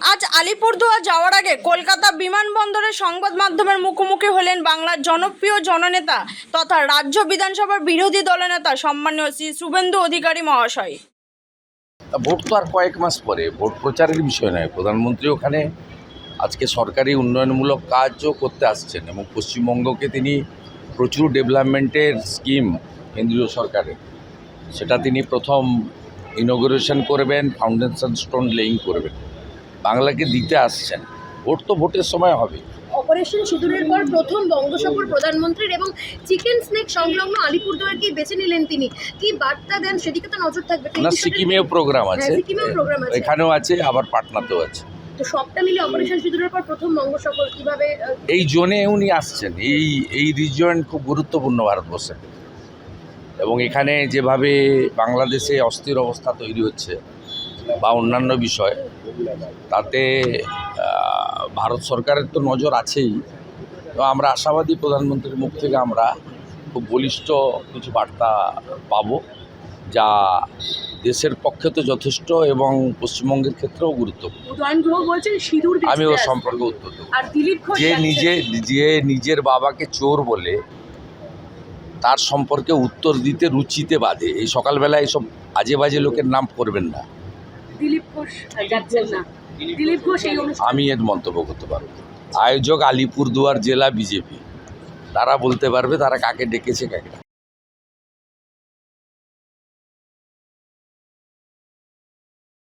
আজ আলিপুরদুয়ার যাওয়ার আগে কলকাতা বিমানবন্দরের সংবাদ মাধ্যমের মুখোমুখি হলেন বাংলার জনপ্রিয় জননেতা তথা রাজ্য বিধানসভার বিরোধী দলনেতা সম্মানীয় শ্রী শুভেন্দু অধিকারী মহাশয়। ভোট তো আর কয়েক মাস পরে, ভোট প্রচারের বিষয় নয়। প্রধানমন্ত্রী ওখানে আজকে সরকারি উন্নয়নমূলক কাজও করতে আসছেন এবং পশ্চিমবঙ্গকে তিনি প্রচুর ডেভেলপমেন্টের স্কিম কেন্দ্রীয় সরকারের। সেটা তিনি প্রথম ইনোগ্রেশন করবেন ফাউন্ডেশন স্টোন লেইং করবেন। বাংলাকে দিতে আসছেন। ভোট তো ভোটের সময় হবে। অপারেশন সিঁদুরের পর প্রথম বঙ্গসফর প্রধানমন্ত্রীর এবং চিকেন স্নেক সংলগ্ন আলিপুরদুয়ারকে বেছে নিলেন তিনি। কি বার্তা দেন? সেদিকে তো নজর থাকবে। না সিকিমেও প্রোগ্রাম আছে। হ্যাঁ, সিকিমেও program আছে। এখানেও আছে আবার পাটনাতেও আছে। তো সবটা মিলে অপারেশন সিঁদুরের পর প্রথম বঙ্গসফর কীভাবে এই জোনে উনি আসছেন। এই এই রিজন খুব গুরুত্বপূর্ণ ভারতবর্ষে এবং এখানে যেভাবে বাংলাদেশে অস্থির অবস্থা তৈরি হচ্ছে বা অন্যান্য বিষয় তাতে ভারত সরকারের তো নজর আছেই। তো আমরা আশাবাদী প্রধানমন্ত্রীর মুখ থেকে আমরা খুব বলিষ্ঠ কিছু বার্তা পাব যা দেশের পক্ষে তো যথেষ্ট এবং পশ্চিমবঙ্গের ক্ষেত্রেও গুরুত্বপূর্ণ। আমি ও সম্পর্কে উত্তর যে নিজে যে নিজের বাবাকে চোর বলে তার সম্পর্কে উত্তর দিতে রুচিতে বাধে। এই সকালবেলা এইসব আজে বাজে লোকের নাম করবেন না। দিলীপ ঘোষ যাচ্ছেন না। দিলীপ ঘোষ এই আমি এর মন্তব্য করতে পারব আয়োজক আলিপুরদুয়ার জেলা বিজেপি। তারা বলতে পারবে তারা কাকে ডেকেছে কাকে।